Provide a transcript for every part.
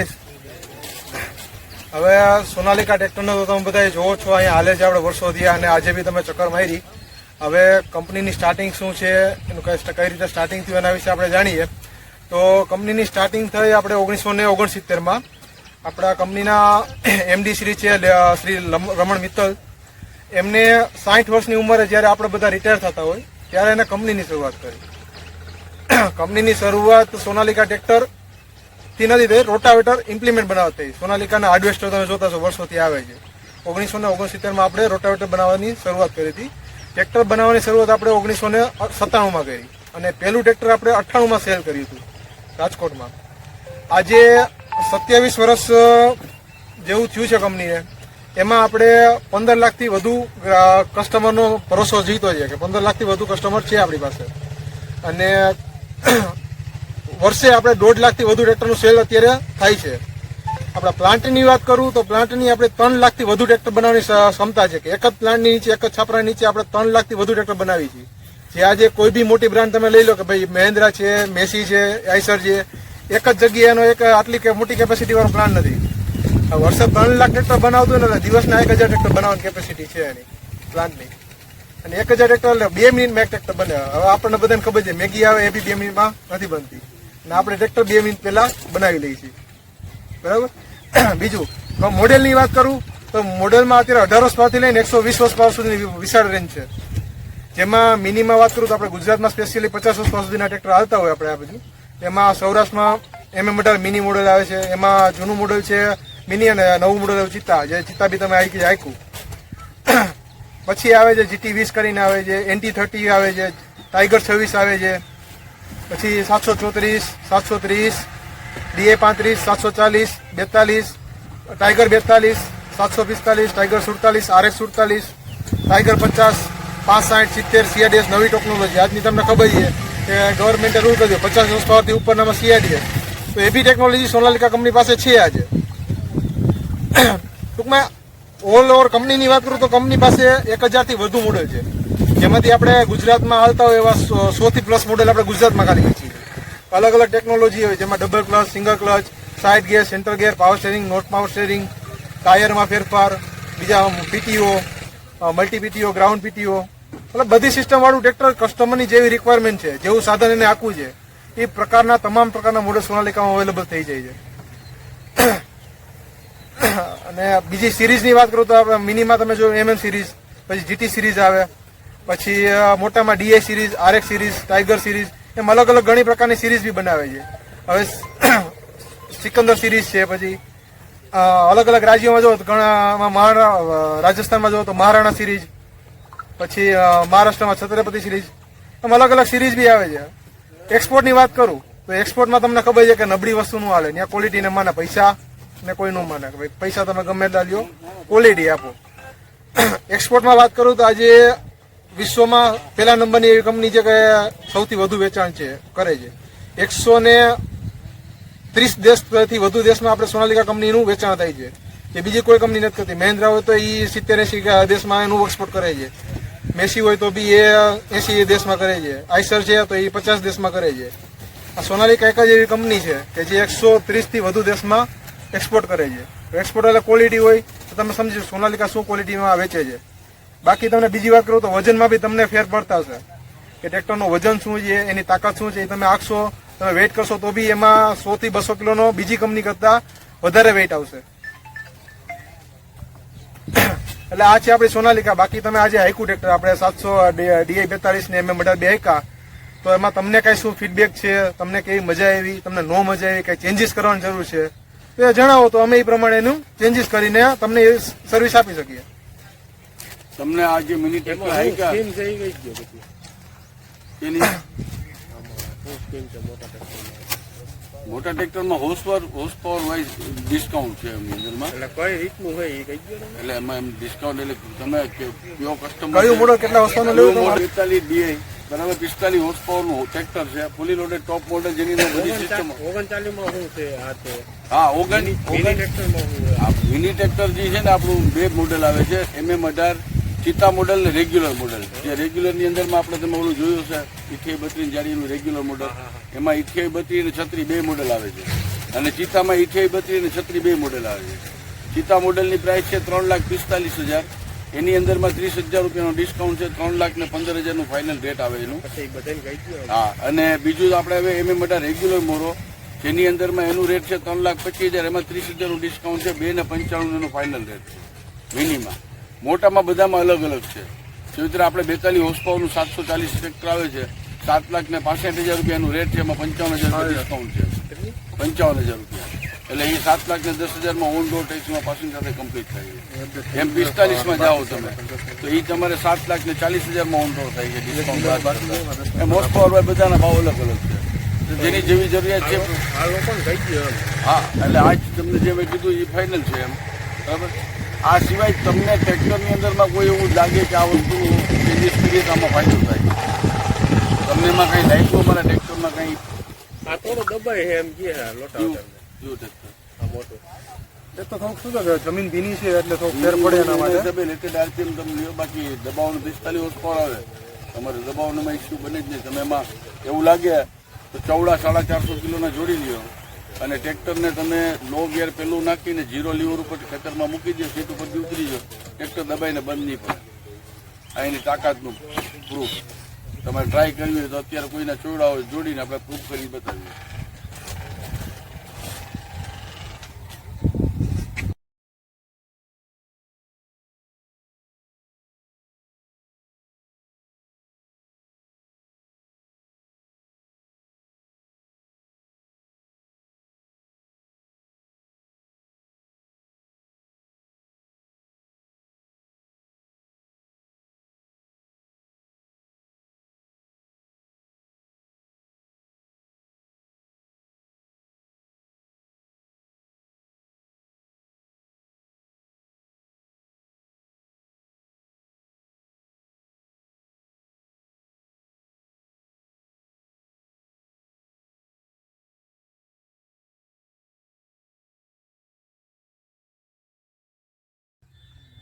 કરીશ હવે સોનાલિકા ટ્રેક્ટરનો તો તમે બધા જોવો છો, અહીંયા હાલે છે આપણે વર્ષોથી અને આજે બી તમે ચક્કર મારી. હવે કંપનીની સ્ટાર્ટિંગ શું છે, એનું કઈ કઈ રીતે સ્ટાર્ટિંગ થયું એના વિશે આપણે જાણીએ. તો કંપનીની સ્ટાર્ટિંગ થઈ આપણે ઓગણીસો ને ઓગણસિત્તેરમાં. આપણા કંપનીના એમડી શ્રી છે શ્રી રમણ મિત્તલ. એમને સાઠ વર્ષની ઉંમરે જ્યારે આપણે બધા રિટાયર થતા હોય, ત્યારે એને કંપનીની શરૂઆત કરી. કંપનીની શરૂઆત સોનાલિકા ટ્રેક્ટર થી નથી થઈ રોટાવેટર ઇમ્પ્લિમેન્ટ બનાવતા. થઈ સોનાલિકાના હાર્ડવેસ્ટર તમે જોતા છો વર્ષોથી આવે છે. ઓગણીસો ને ઓગણસિત્તેરમાં આપણે રોટાવેટર બનાવવાની શરૂઆત કરી હતી. ટ્રેક્ટર બનાવવાની શરૂઆત આપણે ઓગણીસો ને સત્તાણુંમાં કરી. અને પહેલું ટ્રેક્ટર આપણે અઠ્ઠાણુંમાં સેલ કર્યું હતું, રાજકોટમાં. આજે સત્યાવીસ વર્ષ જેવું થયું છે કંપનીએ. એમાં આપણે પંદર લાખથી વધુ કસ્ટમરનો ભરોસો જીતો છે, કે પંદર લાખથી વધુ કસ્ટમર છે આપણી પાસે. અને વર્ષે આપણે દોઢ લાખથી વધુ ટ્રેક્ટરનું સેલ અત્યારે થાય છે. આપણા પ્લાન્ટની વાત કરું તો પ્લાન્ટની આપણે ત્રણ લાખથી વધુ ટ્રેક્ટર બનાવવાની ક્ષમતા છે કે એક જ પ્લાન્ટની નીચે, એક જ છાપરા નીચે આપણે ત્રણ લાખથી વધુ ટ્રેક્ટર બનાવી છીએ જે આજે કોઈ બી મોટી બ્રાન્ડ તમે લઈ લો કે ભાઈ મહેન્દ્રા છે, મેસી છે, આઈસર છે, એક જ જગ્યાએ એનો એક આટલી મોટી કેપેસિટી વાળો પ્લાન નથી વર્ષે ત્રણ લાખ ટ્રેક્ટર બનાવતું હોય ને દિવસના એક હજાર ટ્રેક્ટર બનાવવાની કેપેસિટી છે એની, પ્લાન્ટની. અને એક હજાર ટ્રેક્ટર એટલે બે મિનિટ એક ટ્રેક્ટર બને. હવે આપણને બધાને ખબર છે, મેગી આવે એ બી બે મિનિટમાં નથી બનતી. અને આપણે ટ્રેક્ટર બે મિનિટ પહેલા બનાવી લઈએ છીએ. બરાબર? બીજું મોડેલની વાત કરું, તો મોડેલમાં અત્યારે અઢાર વર્ષ પાવરથી લઈને એકસો વીસ વર્ષ પાવર સુધીની વિશાળ રેન્જ છે. જેમાં મિનિમાં વાત કરું તો આપણે ગુજરાતમાં સ્પેશિયલી પચાસ વર્ષ સુધીના ટ્રેક્ટર આવતા હોય આપણે આ બધું. એમાં સૌરાષ્ટ્રમાં એમએમ અઢાર મિની મોડેલ આવે છે, એમાં જૂનું મોડેલ છે મિની અને નવું મોડેલ ચિત્તા. જે ચિત્તા બી તમે આવી આખ્યું પછી આવે છે જીટી વીસ કરીને આવે છે એનટી થર્ટી આવે છે ટાઈગર છવ્વીસ આવે છે. પછી સાતસો ચોત્રીસ, સાતસો ત્રીસ, ડીએ પાંત્રીસ, સાતસો ચાલીસ, બેતાલીસ, ટાઈગર બેતાલીસ, સાતસો પિસ્તાલીસ, ટાઈગર સુડતાલીસ, આરએસ સુડતાલીસ, ટાઈગર પચાસ પાંચ સાઠ સિત્તેર, સીઆરડીએસ નવી ટેકનોલોજી. આજની તમને ખબર છે કે ગવર્મેન્ટે રૂલ કર્યો, પચાસ સંસ્થાઓથી ઉપરનામાં સીઆરડીએસ તો એ બી ટેકનોલોજી સોનાલિકા કંપની પાસે છે આજે. ટૂંકમાં ઓલ ઓવર કંપનીની વાત કરું તો કંપની પાસે એક હજારથી વધુ મોડલ છે. જેમાંથી આપણે ગુજરાતમાં હાલતા હોય એવા સોથી પ્લસ મોડેલ આપણે ગુજરાતમાં કાઢીએ છીએ. અલગ અલગ ટેકનોલોજી હોય, જેમાં double clutch single clutch side gear centre gear power steering not power steering ટાયરમાં ફેરફાર, બીજા PTO multi PTO ground PTO મતલબ બધી સિસ્ટમવાળું ટ્રેક્ટર કસ્ટમરની જેવી રિક્વાયરમેન્ટ છે, જેવું સાધન એને આપવું છે, એ પ્રકારના તમામ પ્રકારના મોડેલ સોનાલિકામાં અવેલેબલ થઈ જાય છે. અને બીજી સિરીઝની વાત કરું તો આપણે મિનિમાં તમે જો એમએમ સિરીઝ પછી જીટી સિરીઝ આવે પછી મોટામાં D A series R X series, Tiger series, એમ અલગ અલગ ઘણી પ્રકારની સિરીઝ બી બનાવે છે. હવે સિકંદર સિરીઝ છે, પછી અલગ અલગ રાજ્યોમાં જો ઘણા રાજસ્થાનમાં જો તો મહારાણા સિરીઝ, પછી મહારાષ્ટ્રમાં છત્રપતિ સિરીઝ, એમ અલગ અલગ સિરીઝ બી આવે છે. એક્સપોર્ટની વાત કરું, તો એક્સપોર્ટમાં તમને ખબર છે કે નબળી વસ્તુ નું હાલે, ત્યાં ક્વોલિટી ને માને પૈસા ને કોઈ નું માને. ભાઈ પૈસા તમે ગમે ત્યાં લ્યો ક્વોલિટી આપો. એક્સપોર્ટમાં વાત કરું તો આજે વિશ્વમાં પહેલા નંબરની એવી કંપની છે કે સૌથી વધુ વેચાણ છે, કરે છે. એકસો ને ત્રીસ દેશથી વધુ દેશમાં આપણે સોનાલિકા કંપનીનું વેચાણ થાય છે. કે બીજી કોઈ કંપની નથી કરતી. મહેન્દ્રા હોય તો એ સિત્તેર એસી દેશમાં એનું એક્સપોર્ટ કરે છે. મેસી હોય તો બી એ એસી દેશમાં કરે છે. આઈસર છે તો એ પચાસ દેશમાં કરે છે. આ સોનાલિકા એક જ એવી કંપની છે કે જે એકસો ત્રીસથી વધુ દેશમાં એક્સપોર્ટ કરે છે. એક્સપોર્ટ એટલે ક્વોલિટી હોય તો તમે સમજી સોનાલિકા શું ક્વોલિટીમાં વેચે છે. બાકી તમને બીજી વાત કરું તો વજનમાં બી તમને ફેર પડતા હશે. કે ટ્રેક્ટરનું વજન શું છે, એની તાકાત શું છે, એ તમે આખશો તમે વેઇટ કરશો તો બી એમાં સો થી બસો કિલોનો બીજી કંપની કરતા વધારે વેઇટ આવશે. એટલે આ છે આપણી સોનાલિકા. બાકી તમે આજે હાઈકુ ટ્રેક્ટર, આપણે સાતસો ડીઆઈ બેતાલીસ ને એમએમ અઢાર બે હાઈકા તો એમાં તમને કઈ શું ફીડબેક છે? તમને કેવી મજા આવી? તમને નો મજા આવી? કઈ ચેન્જીસ કરવાની જરૂર છે? તો એ જણાવો તો અમે એ પ્રમાણે એનું ચેન્જીસ કરીને તમને એ સર્વિસ આપી શકીએ. તમને આ જે મિની ટ્રેક્ટર હાઈકા. એની મોટા ટ્રેક્ટરમાં. Horse power horse power wise discount છે એમની અંદરમાં. એટલે કઈ રીતનું હોય એ કઈ ગયો એટલે એમાં એમ ડિસ્કાઉન્ટ એટલે તમે કયો કસ્ટમર કયો મોડલ કેટલા વસ્તુનું લેવો મોડલ પિસ્તાલીસ ડીઆઈ બરાબર? પિસ્તાલીસ હોર્સ પાવરનું ટ્રેક્ટર છે. ફૂલી લોડેડ ટોપ મોડલ જેની અંદર બધી સિસ્ટમ ઓગણચાલીસમાં શું છે આ તો હા ઓગણ મિની ટ્રેક્ટરમાં મિની ટ્રેક્ટર જે છે ને આપણું બે મોડેલ આવે છે. એમએમ અઢાર ચિત્તા મોડલ ને રેગ્યુલર મોડલ જે રેગ્યુલરની અંદરમાં આપણે તમે ઓલું જોયું છે ઇઠ્યાઈ બત્રીસ જાડીનું રેગ્યુલર મોડલ એમાં ઇઠ્યાઈ બત્રી અને છત્રી બે મોડલ આવે છે. અને ચિત્તામાં ઈઠ્યાવી બત્રી અને છત્રી બે મોડેલ આવે છે. ચિત્તા મોડલની પ્રાઇસ છે ત્રણ લાખ પિસ્તાલીસ હજાર. એની અંદરમાં ત્રીસ હજાર રૂપિયાનો ડિસ્કાઉન્ટ છે ત્રણ લાખ ને પંદર હજારનું ફાઇનલ રેટ આવે એનું. હા અને બીજું આપણે હવે એમ એમ રેગ્યુલર મોરો. જેની અંદરમાં એનું રેટ છે ત્રણ લાખ પચીસ હજાર એમાં ત્રીસ હજારનું ડિસ્કાઉન્ટ છે બે ને પંચાણું એનું ફાઇનલ રેટ છે. મિનિમમ. મોટામાં બધામાં અલગ અલગ છે. જેવી રીતે આપણે બેતાલીસ હોર્સ પાવરનું સાતસો ચાલીસ ટ્રેક્ટર આવે છે સાત લાખ ને પાસઠ હજાર રૂપિયાનું રેટ છે એમાં પંચાવન હજાર ડિસ્કાઉન્ટ છે. પંચાવન હજાર રૂપિયા. એટલે એ સાત લાખ ને દસ હજારમાં ઓન રોડ ટેક્સમાં પાસિંગ સાથે કમ્પ્લીટ થાય છે. એમ પિસ્તાલીસમાં જાઓ તમે. તો એ તમારે સાત લાખ ને ચાલીસ હજારમાં ઓન રોડ થાય છે ડિસ્કાઉન્ટ એમ હોર્સ પાવર બધાના ભાવ અલગ અલગ છે. જેની જેવી જરૂરિયાત છે હા એટલે આજ તમને જે મેં કીધું એ ફાઇનલ છે એમ. બરાબર? આ સિવાય તમને ટ્રેક્ટરની અંદરમાં કોઈ એવું લાગે કે આ વસ્તુ ચેન્જીસ કરીએ તો આમાં ફાયદો થાય. તમને એમાં કંઈ લાગ્યું અમારા ટ્રેક્ટરમાં કંઈ? આ થોડો દબાઈ છે એમ કે લોટા જો ટ્રેક્ટર આ મોટું. એ તો થોડુંક શું છે કે જમીન ભીની છે એટલે થોડુંક ફેર પડે એના માટે. દબે એટલે આરપીએમ તમે લ્યો બાકી દબાવવાનું પિસ્તાલીસ વર્ષ પાવર આવે. તમારે દબાવનમાં ઇસ્યુ બને જ નહીં. તમે એમાં એવું લાગે તો ચૌડા સાડા ચારસો કિલોના જોડી લ્યો. અને ટ્રેક્ટરને તમે લો ગિયર પેલું નાખીને જીરો લીવર ઉપર ખેતરમાં મૂકી દો સીટ ઉપરથી ઉતરી જાઓ ટ્રેક્ટર દબાઈને બંધ નહીં પડે. આ એની તાકાતનું પ્રૂફ તમારે ટ્રાય કરવી હોય તો અત્યારે કોઈના ચોડા હોય જોડીને આપણે પ્રૂફ કરી બતાવીએ.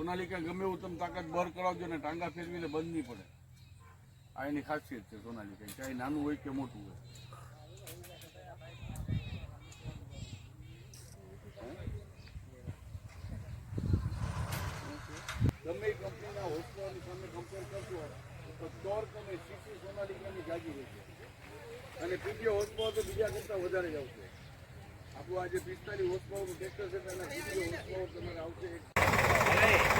સોનાલિકા, ગમે એવું તમે તાકાત બહાર કરાવજો ને ટાંગા ફેરવીને બંધ નહીં પડે. આ એની ખાસિયત છે સોનાલિકા ચાહે નાનું હોય કે મોટું હોય. ગમે કંપનીના હોસ્પિટલની સામે કમ્પેર કરશો, તો ચોર તમે સીસી સોનાલિકાની જાગી રહેશે અને પીટીઓ હોસ્પિટલ તો બીજા કરતાં વધારે જ આવશે. આપણું આજે પિસ્તાલીસ હોસ્પિટલનું ટ્રેક્ટર છે તેના પીટીઓ હોસ્પિટલ તમારે આવશે એક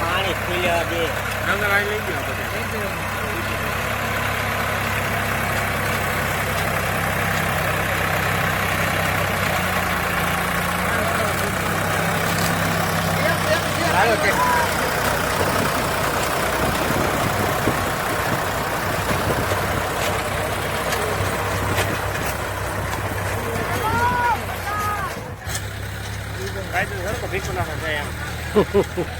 પાણી ખુલ્યા અંદર આ લઈ ગયો બધા કાંઈ Oh,